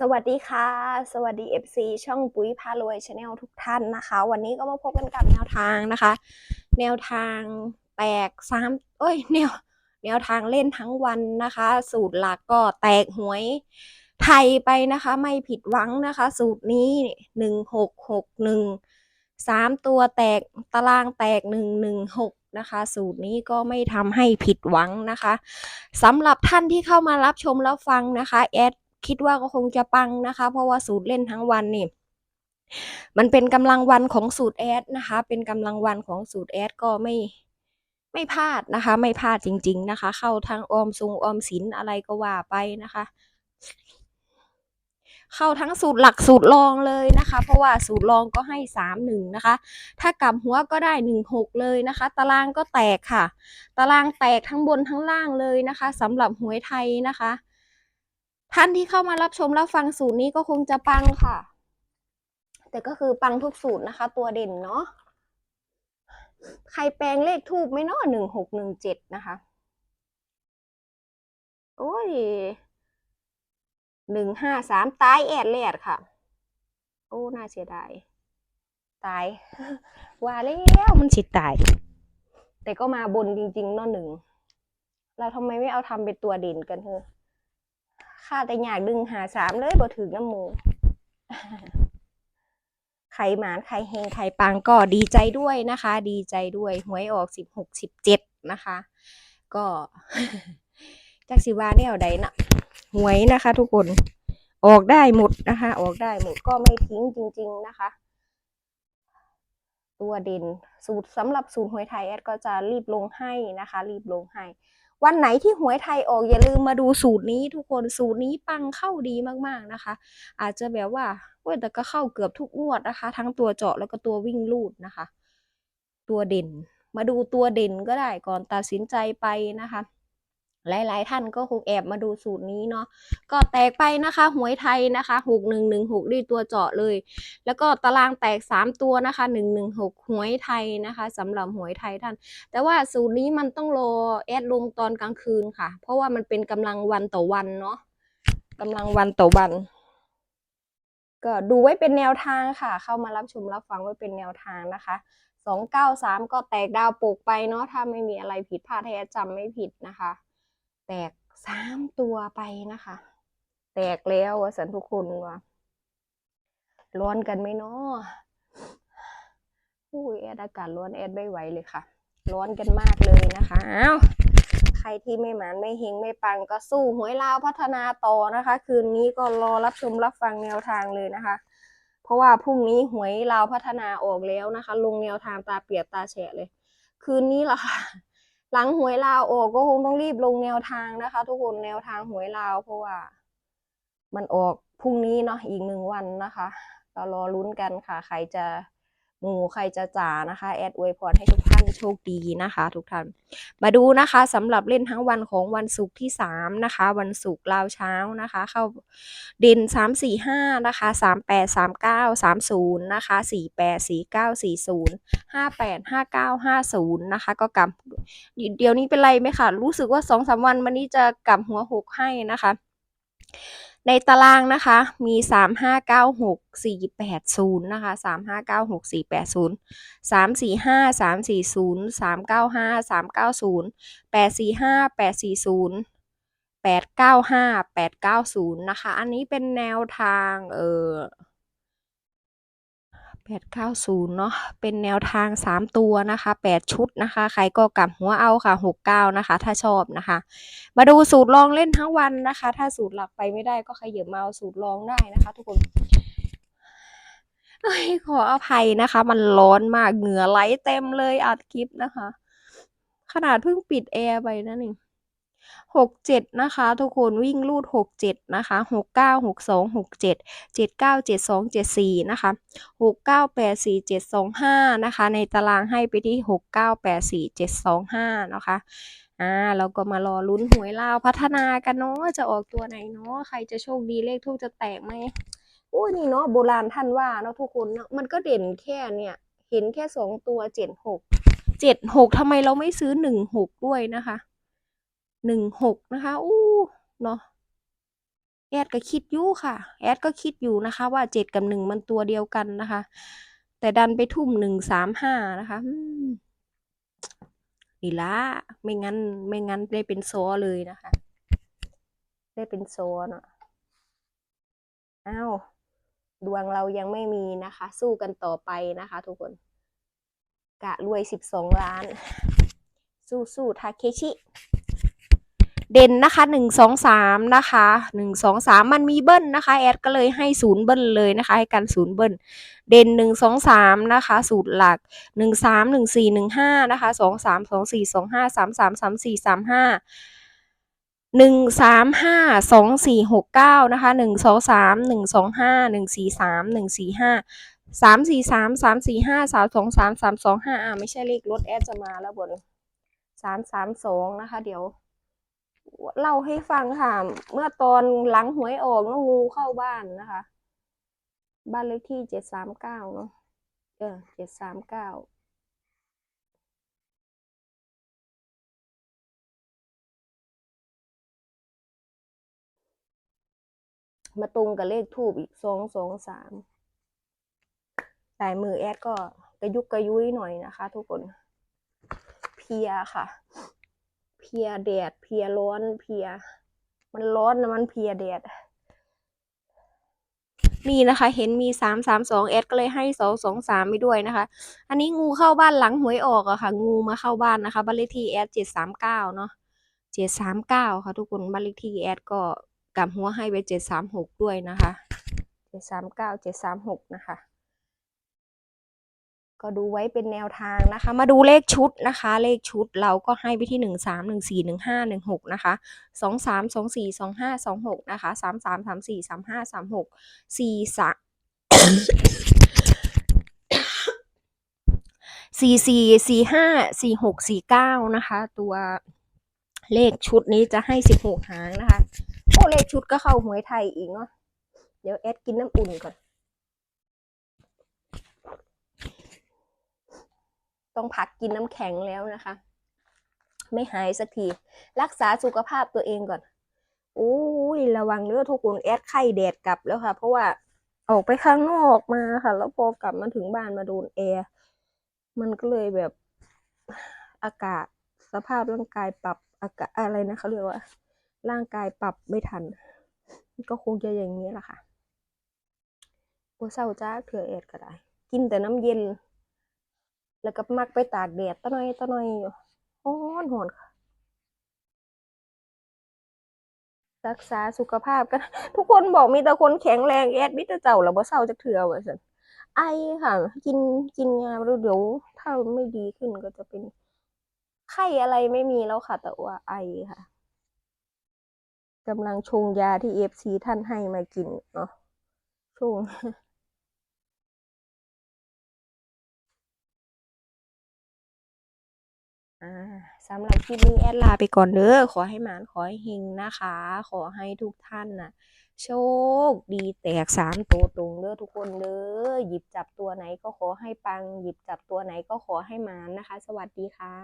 สวัสดีค่ะ สวัสดี FC ช่องปุ๋ยพารวยชาแนลทุกท่านนะคะ วันนี้ก็มาพบกันกับแนวทางนะคะ แนวทางแตกสามเอ้ยแนวแนวทางเล่นทั้งวันนะคะ สูตรหลักก็แตกหวยไทยไปนะคะ ไม่ผิดหวังนะคะ สูตรนี้หนึ่งหกหกหนึ่งสามตัวแตกตารางแตกหนึ่งหนึ่งหกนะคะ สูตรนี้ก็ไม่ทำให้ผิดหวังนะคะสำหรับท่านที่เข้ามารับชมแล้วฟังนะคะแอด คิดว่าก็คงจะปังนะคะ เพราะว่าสูตรเล่นทั้งวันนี่มันเป็นกำลังวันของสูตรแอดนะคะ เป็นกำลังวันของสูตรแอดก็ไม่ไม่พลาดนะคะ ไม่พลาดจริง ๆนะคะ เข้าทางออมซุงออมสินอะไรก็ว่าไปนะคะ เข้าทั้งสูตรหลักสูตรรองเลยนะคะ เพราะว่าสูตรรองก็ให้สามหนึ่งนะคะ ถ้ากลับหัวก็ได้หนึ่งหกเลยนะคะ ตารางก็แตกค่ะ ตารางแตกทั้งบนทั้งล่างเลยนะคะสำหรับหวยไทยนะคะ ท่านที่เข้ามารับชมรับฟังสูตรนี้ก็คงจะปังค่ะ แต่ก็คือปังทุกสูตรนะคะ ตัวเด่นเนาะใครแปลงเลขทูบไม่นาะหนึ่งหกหนึ่งเจ็ดนะคะ โอ้ยหนึ่งห้าสามตายแอดแลดค่ะ โอ้น่าเสียดายตาย ว่าแล้วมันสิตาย แต่ก็มาบนจริงๆเนาะหนึ่งเราทำไมไม่เอาทำเป็นตัวเด่นกันเถอะ ข้าแต่อยากดึงหาสามเลยบ่ถึงน้ำมูใครหมานใครเฮงใครปังก็ดีใจด้วยนะคะ ดีใจด้วยหวยออกสิบหกสิบเจ็ดนะคะ ก็จากสิว่าแนวใดนะหวยนะคะ ทุกคนออกได้หมดนะคะ ออกได้หมดก็ไม่ทิ้งจริง ๆนะคะ ตัวเด่นสูตรสำหรับสูตรหวยไทยแอดก็จะรีบลงให้นะคะ รีบลงให้ วันไหนที่หวยไทยออกอย่าลืมมาดูสูตรนี้ทุกคนสูตรนี้ปังเข้าดีมากๆนะคะ อาจจะแบบว่าเว้ยแต่ก็เข้าเกือบทุกงวดนะคะ ทั้งตัวเจาะแล้วก็ตัววิ่งลูดนะคะ ตัวเด่น มาดูตัวเด่นก็ได้ก่อนตัดสินใจไปนะคะ หลาย ๆ ท่านก็คงแอบมาดูสูตรนี้เนาะก็แตกไปนะคะ หวยไทยนะคะหกหนึ่งหนึ่งหกด้วยตัวเจาะเลย แล้วก็ตารางแตกสามตัวนะคะหนึ่งหนึ่งหกหวยไทยนะคะสำหรับหวยไทยท่าน แต่ว่าสูตรนี้มันต้องรอแอดลงตอนกลางคืนค่ะ เพราะว่ามันเป็นกำลังวันต่อวันเนาะกำลังวันต่อวัน ก็ดูไว้เป็นแนวทางค่ะ เข้ามารับชมรับฟังไว้เป็นแนวทางนะคะสองเก้าสามก็แตกดาวปกไปเนาะถ้าไม่มีอะไรผิดพลาดให้แอดจำไม่ผิดนะคะ แตกสามตัวไปนะคะ แตกแล้ววสันทุกคนว่า ร้อนกันไหมเนาะอุ้ยแอดอากาศร้อนแอดไม่ไหวเลยค่ะ ร้อนกันมากเลยนะคะอ้าวใครที่ไม่หมานไม่เฮงไม่ปังก็สู้หวยลาวพัฒนาต่อนะคะ คืนนี้ก็รอรับชมรับฟังแนวทางเลยนะคะ เพราะว่าพรุ่งนี้หวยลาวพัฒนาออกแล้วนะคะ ลงแนวทางตาเปียกตาแฉะเลย คืนนี้ละค่ะ หลังหวยลาวออกก็คงต้องรีบลงแนวทางนะคะ ทุกคนแนวทางหวยลาวเพราะว่า มันออกพรุ่งนี้เนาะอีกหนึ่งวันนะคะ เรารอลุ้นกันค่ะ ใครจะ หมูใครจะจ่านะคะ แอดอวยพรให้ทุกท่านโชคดีนะคะ ทุกท่าน มาดูนะคะสำหรับเล่นทั้งวันของวันศุกร์ที่สามนะคะ วันศุกร์ลาวเช้านะคะ เข้าเด่นสามสี่ห้านะคะสามแปดสามเก้าสามศูนย์นะคะสี่แปดสี่เก้าสี่ศูนย์ห้าแปดห้าเก้าห้าศูนย์นะคะ ก็กลับเดี๋ยวนี้เป็นไรไหมคะรู้สึกว่าสองสามวันมันนี้จะกลับหัวหกให้นะคะ ในตารางนะคะ มีสามห้าเก้าหกสี่แปดศูนย์นะคะสามห้าเก้าหกสี่แปดศูนย์สามสี่ห้าสามสี่ศูนย์สามเก้าห้าสามเก้าศูนย์แปดสี่ห้าแปดสี่ศูนย์แปดเก้าห้าแปดเก้าศูนย์นะคะ อันนี้เป็นแนวทาง เออ แปดเก้าศูนย์เนาะ เป็นแนวทางสามตัวนะคะแปดชุดนะคะ ใครก็กลับหัวเอาค่ะหกเก้านะคะ ถ้าชอบนะคะ มาดูสูตรลองเล่นทั้งวันนะคะ ถ้าสูตรหลักไปไม่ได้ก็ขยับมาเอาสูตรลองได้นะคะ ทุกคนอขออภัยนะคะ มันร้อนมาก เหงื่อไหลเต็มเลยอัดคลิปนะคะ ขนาดเพิ่งปิดแอร์ไปนะนี่ หกเจ็ดนะคะ ทุกคนวิ่งลูดหกเจ็ดนะคะหกเก้าหกสองหกเจ็ดเจ็ดเก้าเจ็ดสองเจ็ดสี่นะคะหกเก้าแปดสี่เจ็ดสองห้านะคะ ในตารางให้ไปที่หกเก้าแปดสี่เจ็ดสองห้านะคะอ่าเราก็มารอลุ้นหวยลาวพัฒนากันเนาะจะออกตัวไหนเนาะใครจะโชคดีเลขทูบจะแตกไหมโอ้ยนี่เนาะโบราณท่านว่าเนาะทุกคนเนาะมันก็เด่นแค่เนี่ย เห็นแค่สองตัวเจ็ดหกเจ็ดหกทำไมเราไม่ซื้อหนึ่งหกด้วยนะคะ หนึ่งหกนะคะอู้เนาะแอดก็คิดอยู่ค่ะ แอดก็คิดอยู่นะคะ ว่าเจ็ดกับหนึ่งมันตัวเดียวกันนะคะ แต่ดันไปทุ่มหนึ่งสามห้านะคะนี่ละไม่งั้น ไม่งั้นได้เป็นโซเลยนะคะ ได้เป็นโซเนาะอ้าวดวงเรายังไม่มีนะคะ สู้กันต่อไปนะคะ ทุกคน กะรวยสิบสองล้าน สู้สู้ทาเคชิ เด่นนะคะหนึ่งสองสามนะคะหนึ่งสองสามมันมีเบิ้ลนะคะแอดก็เลยให้ศูนย์เบิ้ลเลยนะคะ ให้กันศูนย์เบิ้ลเด่นหนึ่งสองสามนะคะสูตรหลักหนึ่งสามหนึ่งสี่หนึ่งห้านะคะสองสามสองสี่สองห้าสามสามสามสี่สามห้าหนึ่งสามห้าสองสี่หกเก้านะคะหนึ่งสองสามหนึ่งสองห้าหนึ่งสี่สามหนึ่งสี่ห้าสามสี่สามสามสี่ห้าสามสองสามสามสองห้าอ่าไม่ใช่เลขรถแอดจะมาแล้วบนสามสามสองนะคะ เดี๋ยว เล่าให้ฟังค่ะ เมื่อตอนหลังหวยออกแล้วงูเข้าบ้านนะคะ บ้านเลขที่เจ็ดสามเก้าเนาะเออเจ็ดสามเก้ามาตรงกับเลขทูบอีกสองสองสามสายมือแอดก็กระยุกกระยุยหน่อยนะคะทุกคน เพียค่ะ พียแดด เพียร้อนเพีย มันร้อนนะมันเพียแดด นี่นะคะ เห็นมีสามสามสองแอดก็เลยให้สองสองสามไปด้วยนะคะ อันนี้งูเข้าบ้านหลังหวยออกอะค่ะ งูมาเข้าบ้านนะคะบ้านเลขที่แอดเจ็ดสามเก้าเนาะเจ็ดสามเก้าค่ะ ทุกคนบ้านเลขที่แอดก็กำหัวให้ไปเจ็ดสามหกด้วยนะคะเจ็ดสามเก้าเจ็ดสามหกนะคะ ก็ดูไว้เป็นแนวทางนะคะ มาดูเลขชุดนะคะ เลขชุดเราก็ให้ไปที่หนึ่งสามหนึ่งสี่หนึ่งห้าหนึ่งหกนะคะสองสามสองสี่สองห้าสองหกนะคะสามสามสามสี่สามห้าสามหกสี่สามสี่สี่สี่ห้าสี่หกสี่เก้านะคะ ตัวเลขชุดนี้จะให้สิบหกหางนะคะ โอ้เลขชุดก็เข้าหวยไทยอีกเนาะ เดี๋ยวแอดกินน้ำอุ่นก่อน ต้องพักกินน้ำแข็งแล้วนะคะ ไม่หายสักที รักษาสุขภาพตัวเองก่อนโอ้ยระวังเนื้อทุกคนแอดไข้แดดกลับแล้วค่ะ เพราะว่าออกไปข้างนอกมาค่ะ แล้วพอกลับมาถึงบ้านมาโดนแอร์มันก็เลยแบบอากาศสภาพร่างกายปรับอากาศอะไรนะเขาเรียกว่า ร่างกายปรับไม่ทัน ก็คงจะอย่างนี้แหละค่ะโอ้เศร้าจ้าเถื่อแอดก็ได้ กินแต่น้ำเย็น แล้วก็มักไปตากแดดตะน่อยตะน่อยอยู่ฮ้อนหอนค่ะ รักษาสุขภาพกัน ทุกคนบอกมีแต่คนแข็งแรงแอดมิตรเจ้าแล้วบ่เศร้าจักเถื่อว่าซั่นไอค่ะ กินกินยาแล้วเดี๋ยวถ้าไม่ดีขึ้นก็จะเป็นไข้อะไรไม่มีแล้วค่ะ แต่ว่าไอค่ะกำลังชงยาที่เอฟซีท่านให้มากินเนาะชง สำหรับคลิปนี้แอดลาไปก่อนเด้อขอให้หมานขอให้เฮงนะคะ ขอให้ทุกท่านน่ะโชคดีแตกสามตัวตรงเด้อทุกคนเด้อหยิบจับตัวไหนก็ขอให้ปัง หยิบจับตัวไหนก็ขอให้หมานนะคะ สวัสดีค่ะ